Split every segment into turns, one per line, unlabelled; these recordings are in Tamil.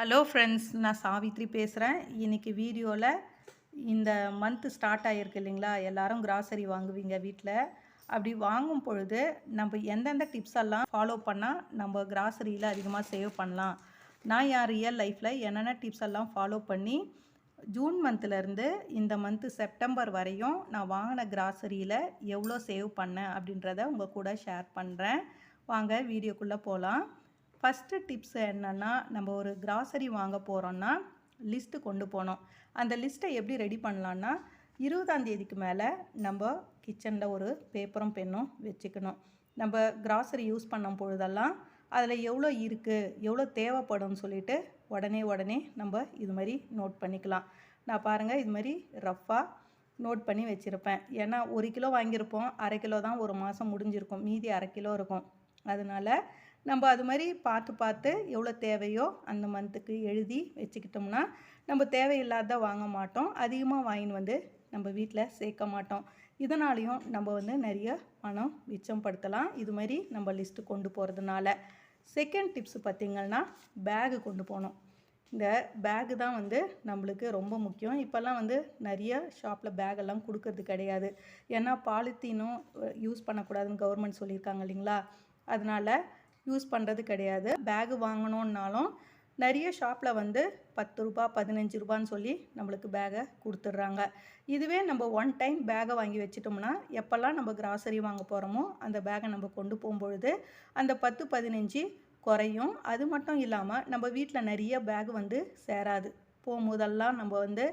ஹலோ ஃப்ரெண்ட்ஸ் நான் சாவித்ரி பேசுகிறேன் இன்றைக்கி வீடியோவில் இந்த மந்த்து ஸ்டார்ட் ஆகிருக்கு இல்லைங்களா? எல்லாரும் கிராசரி வாங்குவீங்க வீட்டில் அப்படி வாங்கும் பொழுது நம்ம எந்தெந்த டிப்ஸ் எல்லாம் ஃபாலோ பண்ணால் நம்ம கிராசரியில் அதிகமாக சேவ் பண்ணலாம். நான் என் ரியல் லைஃப்பில் என்னென்ன டிப்ஸ் எல்லாம் ஃபாலோ பண்ணி ஜூன் மந்த்லேருந்து இந்த மந்த்து செப்டம்பர் வரையும் நான் வாங்கின கிராசரியில் எவ்வளோ சேவ் பண்ணேன் அப்படின்றத உங்கள் கூட ஷேர் பண்ணுறேன் வாங்க வீடியோக்குள்ளே போகலாம் ஃபஸ்ட்டு டிப்ஸ் என்னென்னா நம்ம ஒரு கிராசரி வாங்க போகிறோன்னா லிஸ்ட்டு கொண்டு போனோம் அந்த லிஸ்ட்டை எப்படி ரெடி பண்ணலான்னா இருபதாந்தேதிக்கு மேலே நம்ம கிச்சனில் ஒரு பேப்பரும் பென்னும் வச்சுக்கணும். நம்ம கிராசரி யூஸ் பண்ணும் பொழுதெல்லாம் அதில் எவ்வளோ இருக்குது எவ்வளோ தேவைப்படும்னு சொல்லிட்டு உடனே உடனே நம்ம இது மாதிரி நோட் பண்ணிக்கலாம். நான் பாருங்கள் இது மாதிரி ரஃப்பாக நோட் பண்ணி வச்சுருப்பேன். ஏன்னா ஒரு கிலோ வாங்கியிருப்போம் அரை கிலோ தான் ஒரு மாதம் முடிஞ்சிருக்கும். மீதி அரை கிலோ இருக்கும். அதனால் நம்ம அது மாதிரி பார்த்து பார்த்து எவ்வளோ தேவையோ அந்த மந்த்துக்கு எழுதி வச்சுக்கிட்டோம்னா நம்ம தேவையில்லாத வாங்க மாட்டோம். அதிகமாக வாங்கின்னு வந்து நம்ம வீட்டில் சேர்க்க மாட்டோம். இதனாலையும் நம்ம வந்து நிறைய பணம் மிச்சம் படுத்தலாம் இது மாதிரி நம்ம லிஸ்ட்டு கொண்டு போகிறதுனால செகண்ட் டிப்ஸ் பார்த்திங்கன்னா பேகு கொண்டு போகணும். இந்த பேகு தான் வந்து நம்மளுக்கு ரொம்ப முக்கியம். இப்போல்லாம் வந்து நிறைய ஷாப்பில் பேகெல்லாம் கொடுக்கறது கிடையாது. ஏன்னா பாலித்தீனும் யூஸ் பண்ணக்கூடாதுன்னு கவர்மெண்ட் சொல்லியிருக்காங்க இல்லைங்களா? அதனால் யூஸ் பண்ணுறது கிடையாது. பேகு வாங்கணுன்னாலும் நிறைய ஷாப்பில் வந்து பத்து ரூபா பதினஞ்சு ரூபான்னு சொல்லி நம்மளுக்கு பேகை கொடுத்துட்றாங்க. இதுவே நம்ம ஒன் டைம் பேகை வாங்கி வச்சிட்டோம்னா எப்போல்லாம் நம்ம கிராசரி வாங்க போகிறோமோ அந்த பேகை நம்ம கொண்டு போகும்பொழுது அந்த பத்து பதினஞ்சு குறையும். அது மட்டும் இல்லாமல் நம்ம வீட்டில் நிறைய பேக் வந்து சேராது. போகும்போதெல்லாம் நம்ம வந்து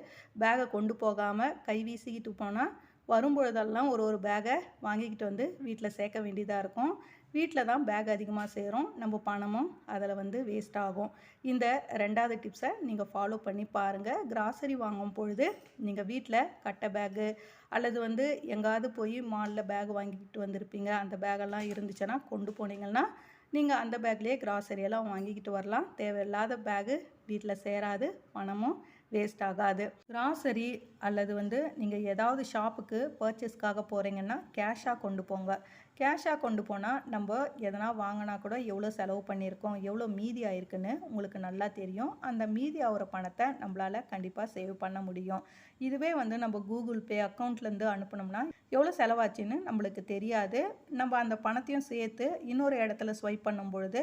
பேகை கொண்டு போகாமல் கை வீசிக்கிட்டு போனால் வரும்பொழுதெல்லாம் ஒரு ஒரு பேகை வாங்கிக்கிட்டு வந்து வீட்டில் சேர்க்க வேண்டியதாக இருக்கும். வீட்டில் தான் பேக் அதிகமாக சேரும். நம்ம பணமும் அதில் வந்து வேஸ்ட் ஆகும். இந்த ரெண்டாவது டிப்ஸை நீங்கள் ஃபாலோ பண்ணி பாருங்கள் கிராசரி வாங்கும் பொழுது நீங்கள் வீட்டில் கட்டை பேகு அல்லது வந்து எங்காவது போய் மாலில் பேக் வாங்கிக்கிட்டு வந்திருப்பீங்க. அந்த பேகெல்லாம் இருந்துச்சுன்னா கொண்டு போனீங்கன்னா நீங்கள் அந்த பேக்லேயே கிராசரியெல்லாம் வாங்கிக்கிட்டு வரலாம். தேவையில்லாத பேகு வீட்டில் சேராது. பணமும் வேஸ்ட் ஆகாது. கிராசரி அல்லது வந்து நீங்கள் ஏதாவது ஷாப்புக்கு பர்ச்சேஸ்க்காக போகிறீங்கன்னா கேஷாக கொண்டு போங்க. கேஷாக கொண்டு போனால் நம்ம எதனா வாங்கினா கூட எவ்வளோ செலவு பண்ணியிருக்கோம் எவ்வளோ மீதி ஆயிருக்குன்னு உங்களுக்கு நல்லா தெரியும். அந்த மீதி ஆகிற பணத்தை நம்மளால் கண்டிப்பாக சேவ் பண்ண முடியும். இதுவே வந்து நம்ம கூகுள் பே அக்கௌண்ட்லேருந்து அனுப்பினோம்னா எவ்வளோ செலவாச்சுன்னு நம்மளுக்கு தெரியாது. நம்ம அந்த பணத்தையும் சேர்த்து இன்னொரு இடத்துல ஸ்வைப் பண்ணும் பொழுது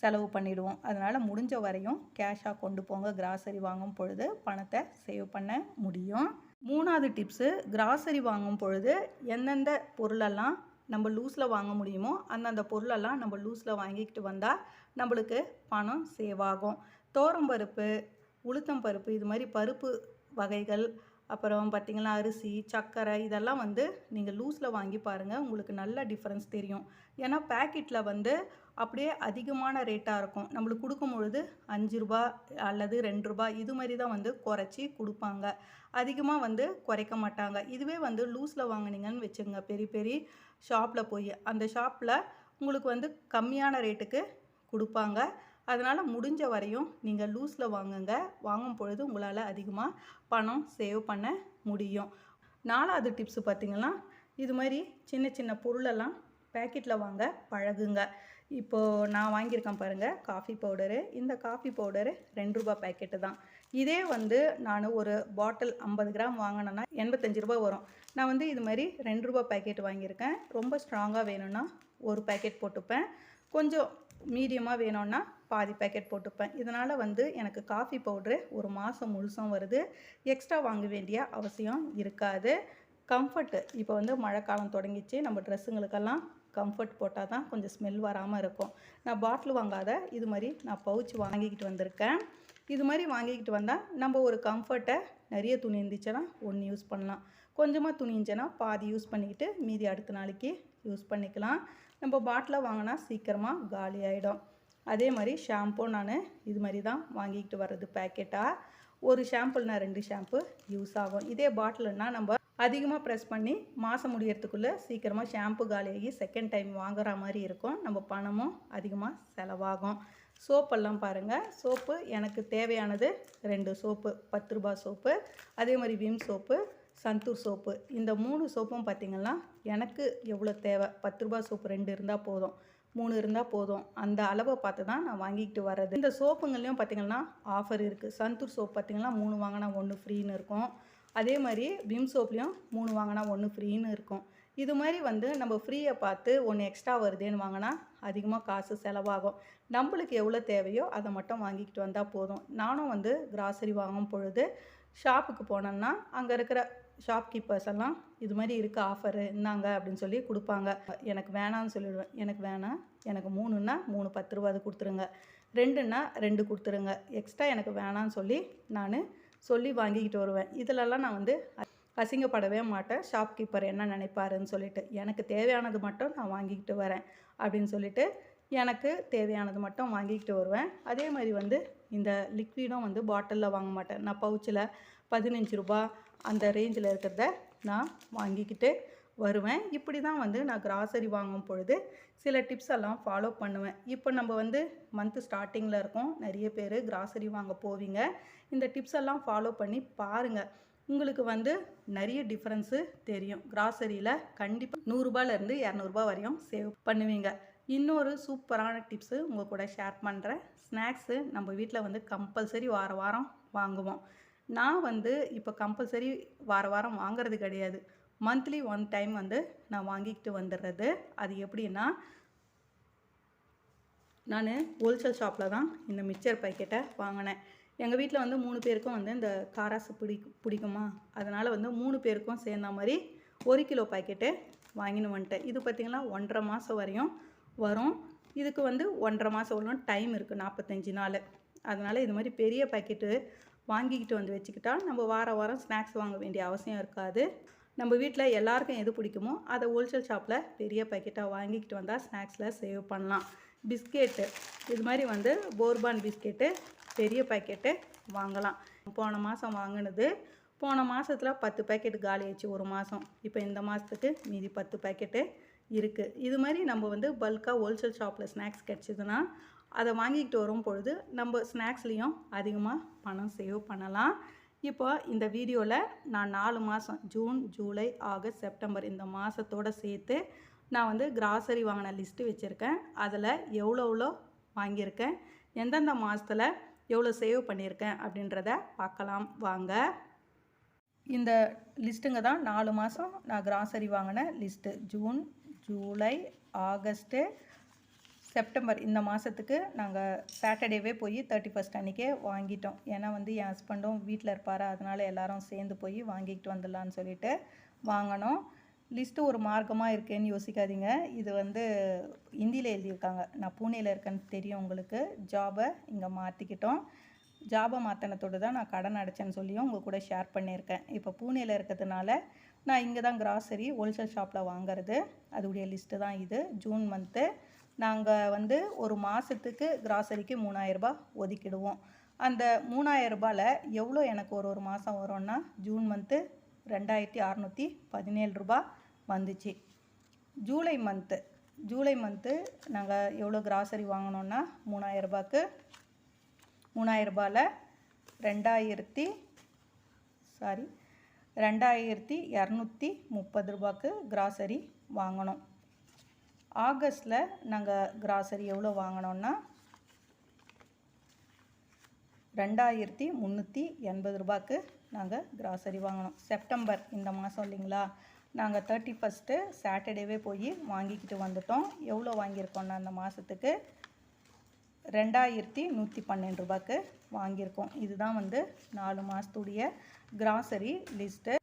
செலவு பண்ணிவிடுவோம் அதனால் முடிஞ்ச வரையும் கேஷாக கொண்டு போங்க. கிராசரி வாங்கும் பொழுது பணத்தை சேவ் பண்ண முடியும். மூணாவது டிப்ஸு கிராசரி வாங்கும் பொழுது எந்தெந்த பொருளெல்லாம் நம்ம லூஸில் வாங்க முடியுமோ அந்தந்த பொருளெல்லாம் நம்ம லூஸில் வாங்கிக்கிட்டு வந்தால் நம்மளுக்கு பணம் சேவ் ஆகும். தோரம்பருப்பு உளுத்தம் பருப்பு இது மாதிரி பருப்பு வகைகள் அப்புறம் பார்த்திங்கன்னா அரிசி சர்க்கரை இதெல்லாம் வந்து நீங்கள் லூஸில் வாங்கி பாருங்கள் உங்களுக்கு நல்ல டிஃப்ரென்ஸ் தெரியும். ஏன்னா பேக்கெட்டில் வந்து அப்படியே அதிகமான ரேட்டாக இருக்கும். நம்மளுக்கு கொடுக்கும் பொழுது அஞ்சு ரூபா அல்லது ரெண்டு ரூபா இது மாதிரி தான் வந்து குறைச்சி கொடுப்பாங்க. அதிகமாக வந்து குறைக்க மாட்டாங்க. இதுவே வந்து லூஸில் வாங்கினீங்கன்னு வச்சுங்க பெரிய பெரிய ஷாப்பில் போய் அந்த ஷாப்பில் உங்களுக்கு வந்து கம்மியான ரேட்டுக்கு கொடுப்பாங்க. அதனால் முடிஞ்ச வரையும் நீங்கள் லூஸில் வாங்குங்க. வாங்கும் பொழுது உங்களால் அதிகமாக பணம் சேவ் பண்ண முடியும். நாலாவது டிப்ஸு பார்த்திங்கன்னா இது மாதிரி சின்ன சின்ன பொருளெல்லாம் பேக்கெட்டில் வாங்க பழகுங்க. இப்போது நான் வாங்கியிருக்கேன் பாருங்கள் காஃபி பவுடரு இந்த காஃபி பவுடரு ரெண்டு ரூபா பேக்கெட்டு தான். இதே வந்து நான் ஒரு பாட்டில் ஐம்பது கிராம் வாங்கினேன்னா எண்பத்தஞ்சு ரூபா வரும். நான் வந்து இது மாதிரி ரெண்டு ரூபா பேக்கெட் வாங்கியிருக்கேன். ரொம்ப ஸ்ட்ராங்காக வேணும்னா ஒரு பேக்கெட் போட்டுப்பேன். கொஞ்சம் மீடியமாக வேணும்னா பாதி பேக்கெட் போட்டுப்பேன். இதனால் வந்து எனக்கு காஃபி பவுட்ரு ஒரு மாதம் முழுசும் வருது. எக்ஸ்ட்ரா வாங்க வேண்டிய அவசியம் இருக்காது. கம்ஃபர்ட்டு இப்போ வந்து மழைக்காலம் தொடங்கிச்சு. நம்ம ட்ரெஸ்ஸுங்களுக்கெல்லாம் கம்ஃபர்ட் போட்டால் தான் கொஞ்சம் ஸ்மெல் வராமல் இருக்கும். நான் பாட்டில் வாங்காத இது மாதிரி நான் பவுச் வாங்கிக்கிட்டு வந்திருக்கேன். இது மாதிரி வாங்கிக்கிட்டு வந்தால் நம்ம ஒரு கம்ஃபர்ட்டை நிறைய துணி இருந்துச்சுன்னா ஒன்று யூஸ் பண்ணலாம். கொஞ்சமாக துணி இருந்துச்சுன்னா பாதி யூஸ் பண்ணிக்கிட்டு மீதி அடுத்த நாளைக்கு யூஸ் பண்ணிக்கலாம். நம்ம பாட்டில் வாங்கினா சீக்கிரமாக காலி ஆகிடும் அதே மாதிரி ஷாம்பூ நான் இது மாதிரி தான் வாங்கிக்கிட்டு வர்றது பேக்கெட்டாக ஒரு ஷாம்புனா ரெண்டு ஷாம்பு யூஸ் ஆகும். இதே பாட்டில்னால் நம்ம அதிகமாக ப்ரெஸ் பண்ணி மாதம் முடியறதுக்குள்ளே சீக்கிரமாக ஷாம்பு காலியாகி செகண்ட் டைம் வாங்குற மாதிரி இருக்கும். நம்ம பணமும் அதிகமாக செலவாகும். சோப்பெல்லாம் பாருங்கள் சோப்பு எனக்கு தேவையானது ரெண்டு சோப்பு பத்து ரூபா சோப்பு. அதே மாதிரி விம் சோப்பு சந்தூர் சோப்பு. இந்த மூணு சோப்பும் பார்த்திங்கன்னா எனக்கு எவ்வளோ தேவை? பத்து ரூபா சோப்பு ரெண்டு இருந்தால் போதும். மூணு இருந்தால் போதும். அந்த அளவை பார்த்து தான் நான் வாங்கிக்கிட்டு வர்றது. இந்த சோப்புங்கள்லையும் பார்த்தீங்கன்னா ஆஃபர் இருக்குது சந்தூர் சோப் பார்த்தீங்கன்னா மூணு வாங்கினா ஒன்று ஃப்ரீன்னு இருக்கும். அதே மாதிரி விம் சோப்லேயும் மூணு வாங்கினா ஒன்று ஃப்ரீன்னு இருக்கும். இது மாதிரி வந்து நம்ம ஃப்ரீயை பார்த்து ஒன்று எக்ஸ்ட்ரா வருதேன்னு வாங்கினா அதிகமாக காசு செலவாகும். நம்மளுக்கு எவ்வளோ தேவையோ அதை மட்டும் வாங்கிக்கிட்டு வந்தால் போதும். நானும் வந்து கிராசரி வாங்கும் பொழுது ஷாப்புக்கு போனேன்னா அங்கே இருக்கிற ஷாப்கீப்பர்ஸ் எல்லாம் இது மாதிரி இருக்குது ஆஃபரு இந்தாங்க அப்படின்னு சொல்லி கொடுப்பாங்க. எனக்கு வேணாம்னு சொல்லிடுவேன். எனக்கு வேணாம். எனக்கு மூணுன்னா மூணு பத்து ரூபா அது கொடுத்துருங்க. ரெண்டுன்னா ரெண்டு கொடுத்துருங்க. எக்ஸ்ட்ரா எனக்கு வேணான்னு சொல்லி நான் சொல்லி வாங்கிக்கிட்டு வருவேன். இதிலெல்லாம் நான் வந்து அசிங்கப்படவே மாட்டேன். ஷாப்கீப்பர் என்ன நினைப்பாருன்னு சொல்லிட்டு எனக்கு தேவையானது மட்டும் நான் வாங்கிக்கிட்டு வரேன் அப்படின்னு சொல்லிட்டு எனக்கு தேவையானது மட்டும் வாங்கிக்கிட்டு வருவேன். அதே மாதிரி வந்து இந்த லிக்விடும் வந்து பாட்டிலில் வாங்க மாட்டேன். நான் பவுச்சில் பதினஞ்சு ரூபா அந்த ரேஞ்சில் இருக்கிறத நான் வாங்கிக்கிட்டு வருவேன். இப்படி தான் வந்து நான் கிராசரி வாங்கும் பொழுது சில டிப்ஸ் எல்லாம் ஃபாலோ பண்ணுவேன். இப்போ நம்ம வந்து மந்த்து ஸ்டார்டிங்கில் இருக்கோம். நிறைய பேர் கிராசரி வாங்க போவீங்க. இந்த டிப்ஸ் எல்லாம் ஃபாலோ பண்ணி பாருங்கள் உங்களுக்கு வந்து நிறைய டிஃப்ரென்ஸு தெரியும். கிராசரியில் கண்டிப்பாக நூறுரூபாலேருந்து இரநூறுபா வரையும் சேவ் பண்ணுவீங்க. இன்னொரு சூப்பரான டிப்ஸு உங்கள் கூட ஷேர் பண்ணுறேன் ஸ்நாக்ஸு நம்ம வீட்டில் வந்து கம்பல்சரி வார வாரம் வாங்குவோம். நான் வந்து இப்போ கம்பல்சரி வார வாரம் வாங்குறது கிடையாது. மந்த்லி ஒன் டைம் வந்து நான் வாங்கிக்கிட்டு வந்துடுறது அது எப்படின்னா நான் ஹோல்சேல் ஷாப்பில் தான் இந்த மிக்சர் பாக்கெட்டை வாங்கினேன். எங்கள் வீட்டில் வந்து மூணு பேருக்கும் வந்து இந்த காராசு பிடி பிடிக்குமா? அதனால் வந்து மூணு பேருக்கும் சேர்ந்த மாதிரி ஒரு கிலோ பாக்கெட்டு வாங்கின்னு வந்துட்டேன். இது பார்த்திங்கன்னா ஒன்றரை மாதம் வரையும் வரும். இதுக்கு வந்து ஒன்றரை மாதம் வரலும் டைம் இருக்குது நாற்பத்தஞ்சு நாள். அதனால் இது மாதிரி பெரிய பாக்கெட்டு வாங்கிக்கிட்டு வந்து வச்சுக்கிட்டா நம்ம வார வாரம் ஸ்நாக்ஸ் வாங்க வேண்டிய அவசியம் இருக்காது. நம்ம வீட்டில் எல்லாருக்கும் எது பிடிக்குமோ அதை ஹோல்சேல் ஷாப்பில் பெரிய பாக்கெட்டாக வாங்கிக்கிட்டு வந்தால் ஸ்நாக்ஸில் சேவ் பண்ணலாம். பிஸ்கெட்டு இது மாதிரி வந்து போர்பான் பிஸ்கெட்டு பெரிய பாக்கெட்டு வாங்கலாம். போன மாதம் வாங்கினது போன மாதத்தில் பத்து பேக்கெட் காலி ஆச்சு ஒரு மாதம் இப்போ இந்த மாதத்துக்கு மீதி பத்து பேக்கெட்டு இருக்குது இது மாதிரி நம்ம வந்து பல்காக ஹோல்சேல் ஷாப்பில் ஸ்நாக்ஸ் கிடச்சிதுன்னா அதை வாங்கிக்கிட்டு வரும் பொழுது நம்ம ஸ்நாக்ஸ்லேயும் அதிகமாக பணம் சேவ் பண்ணலாம். இப்போ இந்த வீடியோவில் நான் நாலு மாதம் ஜூன் ஜூலை ஆகஸ்ட் செப்டம்பர் இந்த மாதத்தோடு சேர்த்து நான் வந்து கிராசரி வாங்கின லிஸ்ட்டு வச்சுருக்கேன். அதில் எவ்வளோ எவ்வளோ வாங்கியிருக்கேன் எந்தெந்த மாதத்தில் எவ்வளோ சேவ் பண்ணியிருக்கேன் அப்படின்றத பார்க்கலாம். வாங்க. இந்த லிஸ்ட்டுங்க தான் நாலு மாதம் நான் கிராசரி வாங்கின list June July August September இந்த மாதத்துக்கு நாங்கள் சாட்டர்டேவே போய் தேர்ட்டி ஃபஸ்ட் அன்றைக்கே வாங்கிட்டோம். ஏன்னா வந்து என் ஹஸ்பண்டும் வீட்டில் இருப்பார் அதனால் எல்லாரும் சேர்ந்து போய் வாங்கிக்கிட்டு வந்துடலான்னு சொல்லிட்டு வாங்கினோம். லிஸ்ட்டு ஒரு மார்க்கமாக இருக்கேன்னு யோசிக்காதீங்க. இது வந்து ஹிந்தியில் எழுதியிருக்காங்க. நான் பூனேயில் இருக்கேன்னு தெரியும் உங்களுக்கு. ஜாபை இங்கே மாற்றிக்கிட்டோம் ஜாப மாத்தனத்தோடு தான் நான் கடன் அடைச்சேன்னு சொல்லியும் உங்கள் கூட ஷேர் பண்ணியிருக்கேன். இப்போ பூனேயில் இருக்கிறதுனால நான் இங்கே தான் கிராசரி ஹோல்சேல் ஷாப்பில் வாங்குறது. அதோடைய லிஸ்ட்டு தான் இது. ஜூன் மந்த்து நாங்கள் வந்து ஒரு மாதத்துக்கு கிராசரிக்கு மூணாயிரரூபா ஒதுக்கிடுவோம். அந்த மூணாயிரரூபாவில் எவ்வளோ எனக்கு ஒரு ஒரு மாதம் வரும்னா ஜூன் மந்த்து ரெண்டாயிரத்தி அறநூற்றி பதினேழு ரூபா வந்துச்சு. ஜூலை மந்த்து ஜூலை மந்த்து நாங்கள் எவ்வளோ கிராசரி வாங்கினோன்னா மூணாயிரரூபாக்கு மூணாயிரரூபாவில் ரெண்டாயிரத்தி சாரி ரெண்டாயிரத்தி இரநூத்தி முப்பது ரூபாய்க்கு கிராசரி வாங்கினோம் ஆகஸ்டில் நாங்கள் கிராசரி எவ்வளோ வாங்கினோன்னா ரெண்டாயிரத்தி முந்நூற்றி எண்பது ரூபாய்க்கு நாங்கள் கிராசரி வாங்கினோம் செப்டம்பர் இந்த மாதம் இல்லைங்களா? நாங்கள் தேர்ட்டி ஃபஸ்ட்டு சாட்டர்டேவே போய் வாங்கிக்கிட்டு வந்துட்டோம். எவ்வளோ வாங்கியிருக்கோன்னா அந்த மாதத்துக்கு ரெண்டாயிரத்தி நூற்றி பன்னெண்டு ரூபாய்க்கு வாங்கியிருக்கோம். இதுதான் வந்து நாலு மாதத்துடைய கிராசரி லிஸ்ட்டு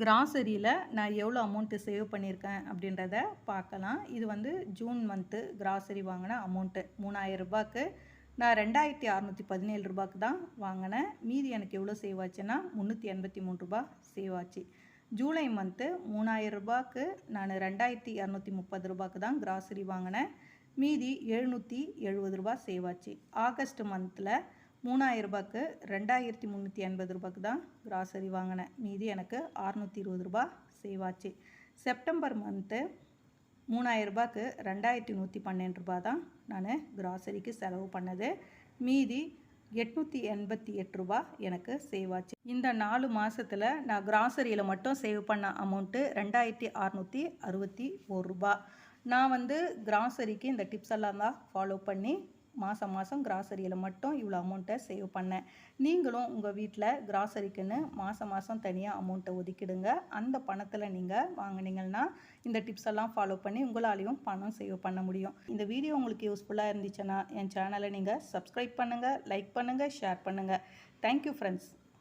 கிராசரியில் நான் எவ்வளோ அமௌண்ட்டு சேவ் பண்ணியிருக்கேன் அப்படின்றத பார்க்கலாம். இது வந்து ஜூன் மந்த்து கிராசரி வாங்கின அமௌண்ட்டு மூணாயிரம் ரூபாய்க்கு. நான் ரெண்டாயிரத்தி அறநூற்றி பதினேழு ரூபாய்க்கு தான் வாங்கினேன். மீதி எனக்கு எவ்வளோ சேவ் ஆச்சுன்னா முந்நூற்றி எண்பத்தி மூணு ரூபா சேவ் ஆச்சு. ஜூலை மந்த்து மூணாயிரம் ரூபாய்க்கு நான் ரெண்டாயிரத்தி இரநூத்தி முப்பது ரூபாய்க்கு தான் கிராசரி வாங்கினேன். மீதி எழுநூற்றி எழுபது ரூபா சேவ் ஆச்சு ஆகஸ்ட் மந்தில் மூணாயிரம் ரூபாய்க்கு ரெண்டாயிரத்தி முந்நூற்றி எண்பது ரூபாய்க்கு தான் கிராசரி வாங்கினேன். மீதி எனக்கு அறநூற்றி இருபது ரூபா சேவ் ஆச்சு செப்டம்பர் மந்த்து மூணாயிரம் ரூபாய்க்கு ரெண்டாயிரத்தி நூற்றி பன்னெண்டு ரூபா தான் நான் கிராசரிக்கு செலவு பண்ணது. மீதி எட்நூற்றி எண்பத்தி எட்டு ரூபா எனக்கு சேவ் ஆச்சு இந்த நாலு மாதத்தில் நான் கிராசரியில் மட்டும் சேவ் பண்ண அமௌண்ட்டு ரெண்டாயிரத்தி அறநூற்றி அறுபத்தி ஒரு ரூபா நான் வந்து கிராசரிக்கு இந்த டிப்ஸ் எல்லாம் தான் ஃபாலோ பண்ணி மாதம் மாதம் கிராசரியில் மட்டும் இவ்வளோ அமௌண்ட்டை சேவ் பண்ணேன். நீங்களும் உங்கள் வீட்டில் கிராசரிக்குன்னு மாதம் மாதம் தனியாக அமௌண்ட்டை ஒதுக்கிடுங்க. அந்த பணத்தில் நீங்கள் வாங்கினீங்கன்னா இந்த டிப்ஸ் எல்லாம் ஃபாலோ பண்ணி உங்களாலையும் பணம் சேவ் பண்ண முடியும். இந்த வீடியோ உங்களுக்கு யூஸ்ஃபுல்லாக இருந்துச்சுன்னா என் சேனலை நீங்கள் சப்ஸ்கிரைப் பண்ணுங்கள் லைக் பண்ணுங்கள் ஷேர் பண்ணுங்கள் தேங்க்யூ ஃப்ரெண்ட்ஸ்